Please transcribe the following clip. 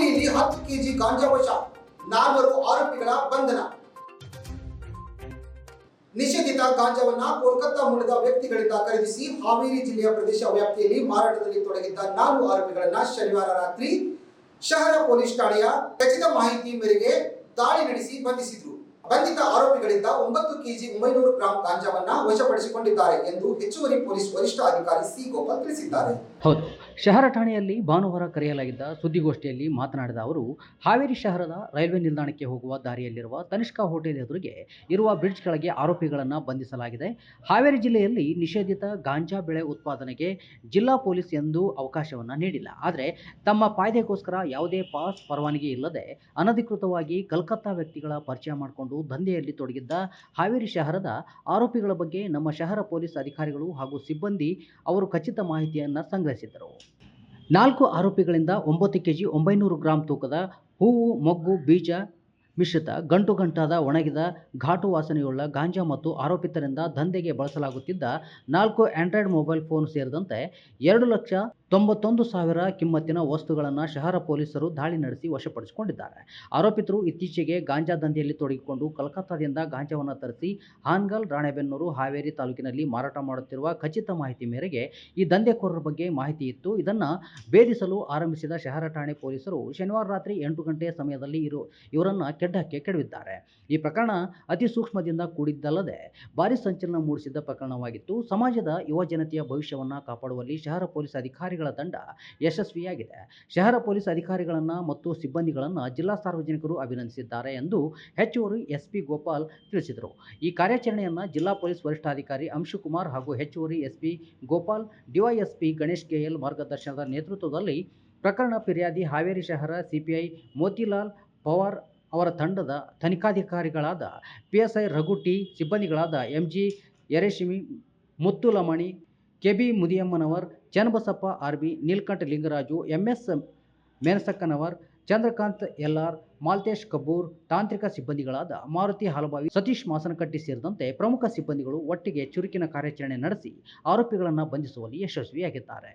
ಹಾವೇರಿಯಲ್ಲಿ ಹತ್ತು ಕೆಜಿ ಗಾಂಜಾ ವಶ, ನಾಲ್ವರು ಆರೋಪಿಗಳ ಬಂಧನ. ನಿಷೇಧಿತ ಗಾಂಜಾವನ್ನ ಕೋಲ್ಕತ್ತಾ ಮೂಲದ ವ್ಯಕ್ತಿಗಳಿಂದ ಖರೀದಿಸಿ ಹಾವೇರಿ ಜಿಲ್ಲೆಯ ಪ್ರದೇಶ ವ್ಯಾಪ್ತಿಯಲ್ಲಿ ಮಾರಾಟದಲ್ಲಿ ತೊಡಗಿದ್ದ ನಾಲ್ಕು ಆರೋಪಿಗಳನ್ನ ಶನಿವಾರ ರಾತ್ರಿ ಶಹರ ಪೊಲೀಸ್ ಠಾಣೆಯ ಖಚಿತ ಮಾಹಿತಿ ಮೇರೆಗೆ ದಾಳಿ ನಡೆಸಿ ಬಂಧಿಸಿದ್ರು. ಬಂಧಿತ ಆರೋಪಿಗಳಿಂದ ಒಂಬತ್ತು ಕೆಜಿ ಒಂಬೈನೂರು ಗ್ರಾಂ ಗಾಂಜಾವನ್ನ ವಶಪಡಿಸಿಕೊಂಡಿದ್ದಾರೆ ಎಂದು ಹೆಚ್ಚುವರಿ ಪೊಲೀಸ್ ವರಿಷ್ಠ ಅಧಿಕಾರಿ ಸಿ ಗೋಪಾಲ್ ತಿಳಿಸಿದ್ದಾರೆ. ಶಹರ ಠಾಣೆಯಲ್ಲಿ ಭಾನುವಾರ ಕರೆಯಲಾಗಿದ್ದ ಸುದ್ದಿಗೋಷ್ಠಿಯಲ್ಲಿ ಮಾತನಾಡಿದ ಅವರು, ಹಾವೇರಿ ಶಹರದ ರೈಲ್ವೆ ನಿಲ್ದಾಣಕ್ಕೆ ಹೋಗುವ ದಾರಿಯಲ್ಲಿರುವ ತನಿಷ್ಕಾ ಹೋಟೆಲ್ ಎದುರಿಗೆ ಇರುವ ಬ್ರಿಡ್ಜ್ ಕೆಳಗೆ ಆರೋಪಿಗಳನ್ನು ಬಂಧಿಸಲಾಗಿದೆ. ಹಾವೇರಿ ಜಿಲ್ಲೆಯಲ್ಲಿ ನಿಷೇಧಿತ ಗಾಂಜಾ ಬೆಳೆ ಉತ್ಪಾದನೆಗೆ ಜಿಲ್ಲಾ ಪೊಲೀಸ್ ಎಂದು ಅವಕಾಶವನ್ನು ನೀಡಿಲ್ಲ. ಆದರೆ ತಮ್ಮ ಫಾಯ್ದೆಗೋಸ್ಕರ ಯಾವುದೇ ಪಾಸ್ ಪರವಾನಗಿ ಇಲ್ಲದೆ ಅನಧಿಕೃತವಾಗಿ ಕಲ್ಕತ್ತಾ ವ್ಯಕ್ತಿಗಳ ಪರಿಚಯ ಮಾಡಿಕೊಂಡು ದಂಧೆಯಲ್ಲಿ ತೊಡಗಿದ್ದ ಹಾವೇರಿ ಶಹರದ ಆರೋಪಿಗಳ ಬಗ್ಗೆ ನಮ್ಮ ಶಹರ ಪೊಲೀಸ್ ಅಧಿಕಾರಿಗಳು ಹಾಗೂ ಸಿಬ್ಬಂದಿ ಅವರು ಖಚಿತ ಮಾಹಿತಿಯನ್ನು ಸಂಗ್ರಹಿಸಿದ್ದರು. ನಾಲ್ಕು ಆರೋಪಿಗಳಿಂದ ಒಂಬತ್ತು ಕೆಜಿ ಒಂಬೈನೂರು ಗ್ರಾಂ ತೂಕದ ಹೂವು, ಮೊಗ್ಗು, ಬೀಜ ಮಿಶ್ರಿತ, ಗಂಟು ಗಂಟಾದ ಒಣಗಿದ ಘಾಟು ವಾಸನೆಯುಳ್ಳ ಗಾಂಜಾ ಮತ್ತು ಆರೋಪಿತರಿಂದ ದಂಧೆಗೆ ಬಳಸಲಾಗುತ್ತಿದ್ದ ನಾಲ್ಕು ಆಂಡ್ರಾಯ್ಡ್ ಮೊಬೈಲ್ ಫೋನ್ ಸೇರಿದಂತೆ ಎರಡು ಲಕ್ಷ ತೊಂಬತ್ತೊಂದು ಸಾವಿರ ಕಿಮ್ಮತ್ತಿನ ವಸ್ತುಗಳನ್ನು ಶಹರ ಪೊಲೀಸರು ದಾಳಿ ನಡೆಸಿ ವಶಪಡಿಸಿಕೊಂಡಿದ್ದಾರೆ. ಆರೋಪಿತರು ಇತ್ತೀಚೆಗೆ ಗಾಂಜಾ ದಂಧೆಯಲ್ಲಿ ತೊಡಗಿಕೊಂಡು ಕಲ್ಕತ್ತಾದಿಂದ ಗಾಂಜಾವನ್ನು ತರಿಸಿ ಹಾನ್ಗಲ್, ರಾಣೆಬೆನ್ನೂರು, ಹಾವೇರಿ ತಾಲೂಕಿನಲ್ಲಿ ಮಾರಾಟ ಮಾಡುತ್ತಿರುವ ಖಚಿತ ಮಾಹಿತಿ ಮೇರೆಗೆ ಈ ದಂಧೆಕೋರರ ಬಗ್ಗೆ ಮಾಹಿತಿ ಇತ್ತು. ಇದನ್ನು ಭೇದಿಸಲು ಆರಂಭಿಸಿದ ಶಹರ ಠಾಣೆ ಪೊಲೀಸರು ಶನಿವಾರ ರಾತ್ರಿ ಎಂಟು ಗಂಟೆಯ ಸಮಯದಲ್ಲಿ ಇರು, ಇವರನ್ನು ಕೆಡ್ಡಕ್ಕೆ ಕೆಡವಿದ್ದಾರೆ. ಈ ಪ್ರಕರಣ ಅತಿ ಸೂಕ್ಷ್ಮದಿಂದ ಕೂಡಿದ್ದಲ್ಲದೆ ಭಾರಿ ಸಂಚಲನ ಮೂಡಿಸಿದ್ದ ಪ್ರಕರಣವಾಗಿತ್ತು. ಸಮಾಜದ ಯುವ ಜನತೆಯ ಭವಿಷ್ಯವನ್ನು ಕಾಪಾಡುವಲ್ಲಿ ಶಹರ ಪೊಲೀಸ್ ಅಧಿಕಾರಿಗಳ ತಂಡ ಯಶಸ್ವಿಯಾಗಿದೆ. ಶಹರ ಪೊಲೀಸ್ ಅಧಿಕಾರಿಗಳನ್ನು ಮತ್ತು ಸಿಬ್ಬಂದಿಗಳನ್ನು ಜಿಲ್ಲಾ ಸಾರ್ವಜನಿಕರು ಅಭಿನಂದಿಸಿದ್ದಾರೆ ಎಂದು ಹೆಚ್ಚುವರಿ ಎಸ್ಪಿ ಗೋಪಾಲ್ ತಿಳಿಸಿದರು. ಈ ಕಾರ್ಯಾಚರಣೆಯನ್ನು ಜಿಲ್ಲಾ ಪೊಲೀಸ್ ವರಿಷ್ಠಾಧಿಕಾರಿ ಅಂಶುಕುಮಾರ್ ಹಾಗೂ ಹೆಚ್ಚುವರಿ SP Gopal, DySP Ganesh KL ಮಾರ್ಗದರ್ಶನದ ನೇತೃತ್ವದಲ್ಲಿ ಪ್ರಕರಣ ಫಿರ್ಯಾದಿ ಹಾವೇರಿ ಶಹರ ಸಿಪಿಐ ಮೋತಿಲಾಲ್ ಪವಾರ್ ಅವರ ತಂಡದ ತನಿಖಾಧಿಕಾರಿಗಳಾದ PSI I Raghu T, ಸಿಬ್ಬಂದಿಗಳಾದ M G Yareshimi Muttu Lamani K B Mudiyammanavar, Channabasappa, R B Neelkanth Lingaraju M S Menasakkanavar, Chandrakant LR, Malthesh Kabbur, ತಾಂತ್ರಿಕ ಸಿಬ್ಬಂದಿಗಳಾದ ಮಾರುತಿ ಹಾಲಬಾವಿ, ಸತೀಶ್ ಮಾಸನಕಟ್ಟಿ ಸೇರಿದಂತೆ ಪ್ರಮುಖ ಸಿಬ್ಬಂದಿಗಳು ಒಟ್ಟಿಗೆ ಚುರುಕಿನ ಕಾರ್ಯಾಚರಣೆ ನಡೆಸಿ ಆರೋಪಿಗಳನ್ನು ಬಂಧಿಸುವಲ್ಲಿ ಯಶಸ್ವಿಯಾಗಿದ್ದಾರೆ.